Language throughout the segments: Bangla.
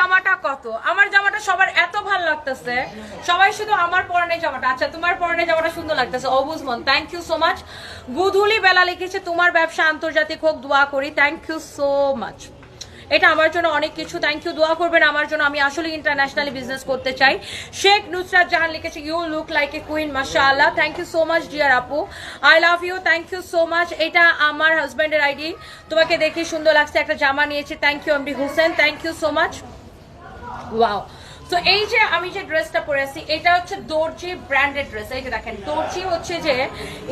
জামাটা কত? আমার জামাটা সবার এত ভালো লাগতেছে। সবাই শুধু আমার পরনে জামাটা। আচ্ছা তোমার পরনে জামাটা সুন্দর লাগতেছে। অবুজমন থ্যাংক ইউ সো মাচ গুধুলি বেলা লিখেছে, তোমার ব্যবসা আন্তর্জাতিক হোক, দোয়া করি। থ্যাংক ইউ সো মাচ এটা আমার জন্য অনেক কিছু। থ্যাংক ইউ দোয়া করবেন। আমার জন্য আমি আসলে ইন্টারন্যাশনালি বিজনেস করতে চাই। শেখ নুসরাত জাহান লিখেছে you look like a queen মাশাআল্লাহ thank you so much dear আপু। I love you thank you so much এটা আমার হাজব্যান্ডের আইডি তোমাকে দেখে সুন্দর লাগছে। একটা জামা নিয়েছি। Thank you MD Hossain thank you so much wow তো এই যে আমি যে ড্রেসটা পরে আছি, এটা হচ্ছে দর্জি ব্র্যান্ডেড ড্রেস এই যে দেখেন, দর্জি হচ্ছে যে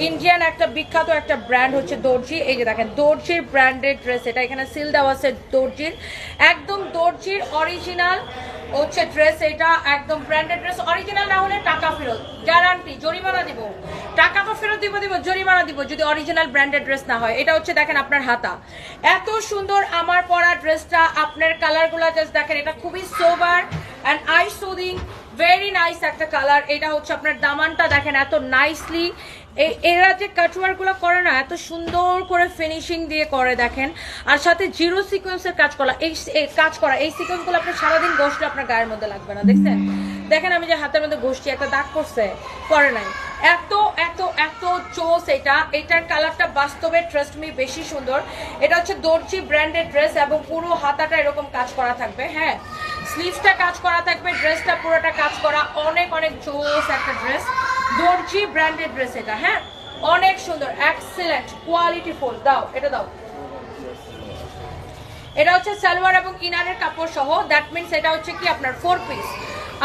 ইন্ডিয়ান একটা বিখ্যাত একটা ব্র্যান্ড হচ্ছে দর্জি। এই যে দেখেন, দর্জির ব্র্যান্ডেড ড্রেস এটা এখানে সিল দেওয়া আছে দর্জির। একদম দর্জির অরিজিনাল হচ্ছে ড্রেস এটা একদম ব্র্যান্ডেড ড্রেস অরিজিনাল না হলে টাকা ফেরত গ্যারান্টি জরিমানা দিব। টাকা তো ফেরত দিব দিব, জরিমানা দিব, যদি অরিজিনাল ব্র্যান্ডেড ড্রেস না হয়। এটা হচ্ছে দেখেন আপনার হাতা। এত সুন্দর আমার পরা ড্রেসটা আপনার কালারগুলো জাস্ট দেখেন, এটা খুবই sober and I soothing very nice একটা কালার এটা হচ্ছে আপনার দামানটা দেখেন, এত নাইসলি এরা যে কাটওয়ারগুলো করে না, এত সুন্দর করে ফিনিশিং দিয়ে করে দেখেন। আর সাথে জিরো সিকোয়েন্সের কাজ করা, এই কাজ করা, এই সিকোয়েন্সগুলো আপনার সারাদিন বসলে আপনার গায়ের মধ্যে লাগবে না, দেখছেন? দেখেন আমি যে হাতের মধ্যে গোষ্ঠী একটা দাগ করছে করে নাই। এত এত এত চোস এটা। এটার কালারটা বাস্তবে ট্রাস্ট মি বেশি সুন্দর। এটা হচ্ছে দর্জি ব্র্যান্ডেড ড্রেস এবং পুরো হাতাটা এরকম কাজ করা থাকবে হ্যাঁ? স্লিভসটা কাজ করা থাকবে ড্রেসটা পুরোটা কাজ করা। অনেক অনেক জোস একটা ড্রেস দর্জি ব্র্যান্ডেড ড্রেস এটা হ্যাঁ? অনেক সুন্দর এক্সেলেন্ট কোয়ালিটি ফুল দাও, এটা দাও। এটা হচ্ছে সালোয়ার এবং ইনারের কাপড় সহ দ্যাট মিনস এটা হচ্ছে কি আপনার ফোর পিস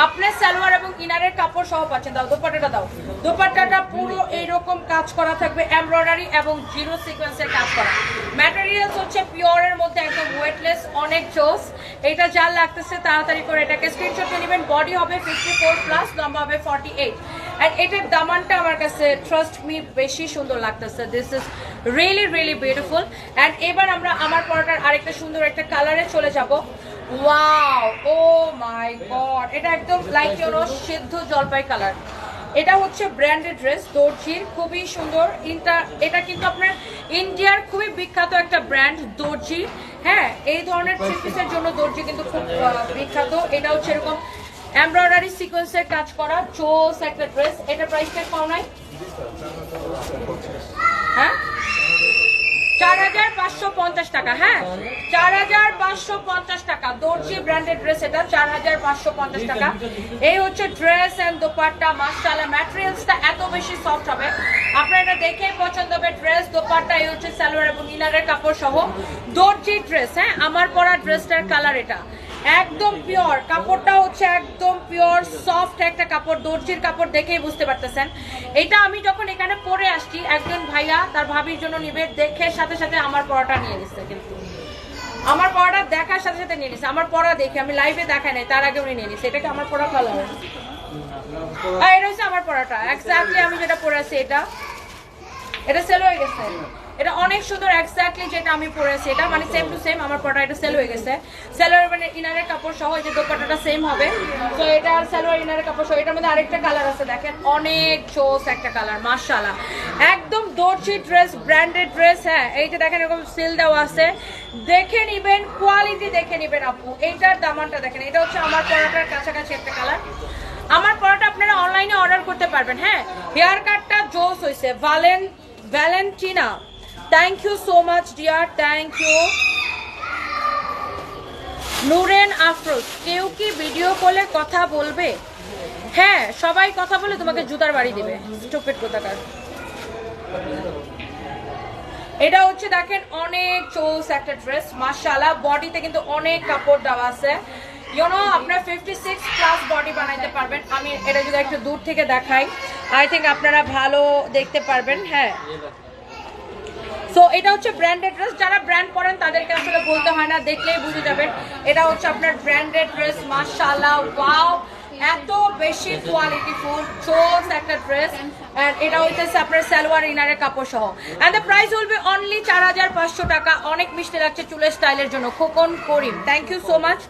আপনার সালোয়ার এবং ইনারের কাপড় সহ পাচ্ছেন। দাও, দোপাট্টাটা দাও। দোপাট্টাটা পুরো এইরকম কাজ করা থাকবে, এমব্রয়ডারি এবং জিরো সিকোয়েন্সের কাজ করা। ম্যাটেরিয়ালস হচ্ছে পিওরের মধ্যে একদম ওয়েটলেস অনেক জোস। এটা যার লাগতেছে তাড়াতাড়ি করে এটাকে স্ক্রিনশট নেবেন। বডি হবে ফিফটি ফোর প্লাস লম্বা হবে ফর্টি এইট অ্যান্ড এটার দামানটা আমার কাছে ট্রাস্ট মি বেশি সুন্দর লাগতেছে। This is really really beautiful and এবার আমরা আমার পরোটার আরেকটা সুন্দর একটা কালারে চলে যাব। ওয়াও ও মাই গড এটা একদম লাইক ইউনো সিদ্ধ জলপাই কালার এটা হচ্ছে ব্র্যান্ডেড ড্রেস দর্জির, খুবই সুন্দর। ইন্টার এটা কিন্তু আপনার ইন্ডিয়ার খুবই বিখ্যাত একটা ব্র্যান্ড দর্জি। হ্যাঁ এই ধরনের থ্রি পিসের জন্য দর্জি কিন্তু খুব বিখ্যাত। এটা হচ্ছে এরকম এমব্রয়ডারি সিকোয়েন্সের কাজ করা চোস একটা ড্রেস এটা প্রাইসটা পাও নাই? হ্যাঁ? চার হাজার পাঁচশো পঞ্চাশ টাকা হ্যাঁ? চার হাজার পাঁচশো পঞ্চাশ টাকা। দর্জি ব্র্যান্ডেড ড্রেস এটা, চার হাজার পাঁচশো পঞ্চাশ টাকা। এই হচ্ছে ড্রেস এন্ড দোপাট্টা মাসালা ম্যাটেরিয়ালসটা এত বেশি সফট হবে। আপনার এটা দেখেই পছন্দ হবে ড্রেস দোপাট্টা, এই হচ্ছে সালোয়ার এবং ইনারের কাপড় সহ দর্জি ড্রেস হ্যাঁ? আমার পরা ড্রেসটার কালার এটা। একদম পিওর কাপড়টা হচ্ছে একদম পিওর সফট একটা কাপড়, দর্জির কাপড় দেখেই বুঝতে পারতেছেন। এটা আমি যখন এখানে পরে আসছি, একজন ভাইয়া তার ভাবির জন্য নিবে, দেখে সাথে সাথে আমার পড়াটা নিয়ে নিচ্ছে কিন্তু। আমার পড়াটা দেখার সাথে সাথে নিয়ে নিচ্ছে আমার পড়া দেখে, আমি লাইভে দেখাই নাই, তার আগে উনি নিয়ে নিচ্ছে এটাকে আমার পড়া কালার এটা হচ্ছে আমার পড়াটা এক্স্যাক্টলি আমি যেটা পরে আছি, এটা। এটা সেল হয়ে গেছে। এটা অনেক সুন্দর এক্স্যাক্টলি যেটা আমি পরেছি। এটা মানে সেম টু সেম আমার পড়া এটা সেল হয়ে গেছে। সেলোয়ার মানে ইনারের কাপড় সহ এই যে দোপাট্টাটা সেম হবে। তো এটা আর সেলোয়ার ইনারের কাপড় সহ। এটার মধ্যে আরেকটা কালার আছে, দেখেন। অনেক জোস একটা কালার মাশাআল্লাহ। একদম দর্জি ড্রেস ব্র্যান্ডেড ড্রেস হ্যাঁ। এই যে দেখেন, এরকম সিল দেওয়া আছে। দেখে নিবেন কোয়ালিটি দেখে নিবেন আপু। এইটার দামানটা দেখেন। এটা হচ্ছে আমার পরাটার কাছাকাছি একটা কালার আমার পরাটা আপনারা অনলাইনে অর্ডার করতে পারবেন হ্যাঁ। হেয়ার কাটটা জোস হয়েছে। ভ্যালেন Valentina thank you so much dear thank you Nuren Afroz কেউ কি ভিডিও কলে কথা বলবে? হ্যাঁ সবাই কথা বলে তোমাকে জুতার বাড়ি দিবে স্টুপিড কোথাকার। এটা হচ্ছে দেখেন, অনেক চোস একটা ড্রেস মাশাআল্লাহ বডিতে কিন্তু অনেক কাপড় দেওয়া আছে। ইউনো আপনার ফিফটি সিক্স প্লাস বডি বানাইতে পারবেন। আমি এটা যদি একটু দূর থেকে দেখাই আই থিঙ্ক আপনারা ভালো দেখতে পারবেন হ্যাঁ। সো এটা হচ্ছে ব্র্যান্ডেড ড্রেস যারা ব্র্যান্ড পরেন, তাদেরকে আসলে বলতে হয় না, দেখলেই বুঝে যাবেন। এটা হচ্ছে আপনার ব্র্যান্ডেড ড্রেস মাশাআল্লাহ ওয়াও এত বেশি কোয়ালিটি ফুল চোস একটা ড্রেস এটা হইতেছে আপনার সালোয়ার, ইনারের কাপড় সহ। And the price will be only চার হাজার পাঁচশো টাকা। অনেক মিষ্টি লাগছে চুলের স্টাইলের জন্য। Khokon Karim thank you so much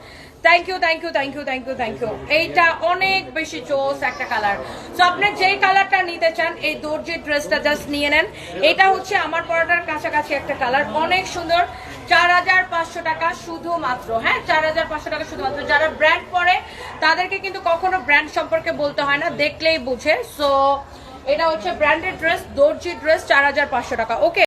thank you thank you thank you thank you thank you এইটা অনেক বেশি চোস একটা কালার সো আপনি যেই কালারটা নিতে চান, এই দর্জির ড্রেসটা জাস্ট নিয়ে নেন। এটা হচ্ছে আমার পরোটার কাছাকাছি একটা কালার অনেক সুন্দর। চার হাজার পাঁচশো টাকা শুধুমাত্র হ্যাঁ? চার হাজার পাঁচশো টাকা শুধুমাত্র। যারা ব্র্যান্ড পরে, তাদেরকে কিন্তু কখনো ব্র্যান্ড সম্পর্কে বলতে হয় না, দেখলেই বুঝে। সো এটা হচ্ছে ব্র্যান্ডেড ড্রেস দর্জির ড্রেস চার হাজার পাঁচশো টাকা। ওকে